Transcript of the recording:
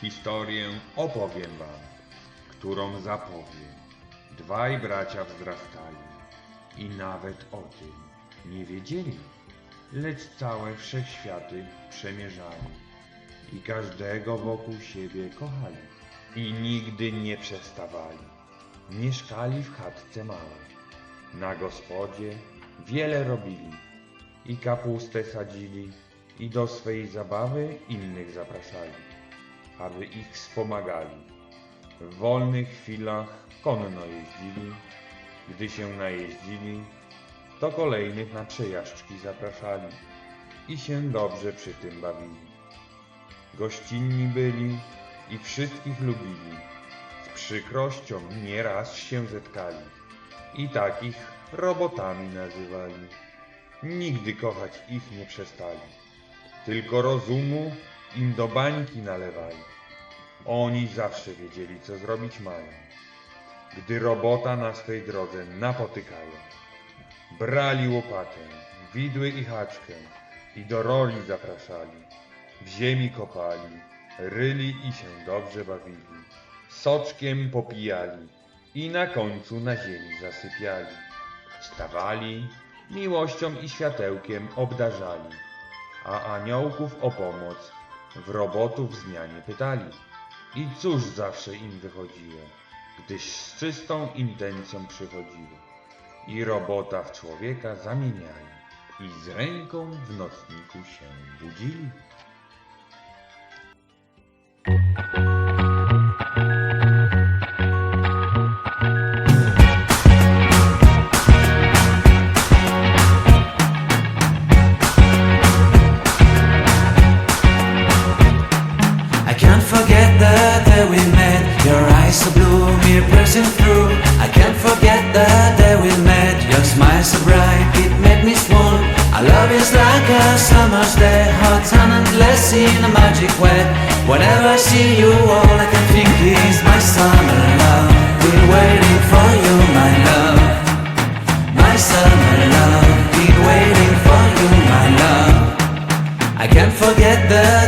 Historię opowiem wam, którą zapowiem. Dwaj bracia wzrastali i nawet o tym nie wiedzieli, lecz całe wszechświaty przemierzali i każdego wokół siebie kochali i nigdy nie przestawali. Mieszkali w chatce małej, na gospodzie wiele robili i kapustę sadzili i do swej zabawy innych zapraszali aby ich wspomagali. W wolnych chwilach konno jeździli, gdy się najeździli, to kolejnych na przejażdżki zapraszali i się dobrze przy tym bawili. Gościnni byli i wszystkich lubili, z przykrością nieraz się zetkali i takich robotami nazywali. Nigdy kochać ich nie przestali tylko rozumu im do bańki nalewali. Oni zawsze wiedzieli, co zrobić mają, gdy robota na swej drodze napotykają. Brali łopatę, widły i haczkę i do roli zapraszali. W ziemi kopali, ryli i się dobrze bawili. Soczkiem popijali i na końcu na ziemi zasypiali. Wstawali, miłością i światełkiem obdarzali a aniołków o pomoc w robotów z dnia nie pytali. I cóż zawsze im wychodziło, gdyż z czystą intencją przychodziło. I robota w człowieka zamieniali i z ręką w nocniku się budzili. Day we met. Your eyes so blue, me piercing through. I can't forget the day we met. Your smile so bright, it made me swoon. Our love is like a summer's day, hot sun and endless in a magic way. Whenever I see you, all I can think is my summer love. Been waiting for you, my love. My summer love. Been waiting for you, my love. I can't forget the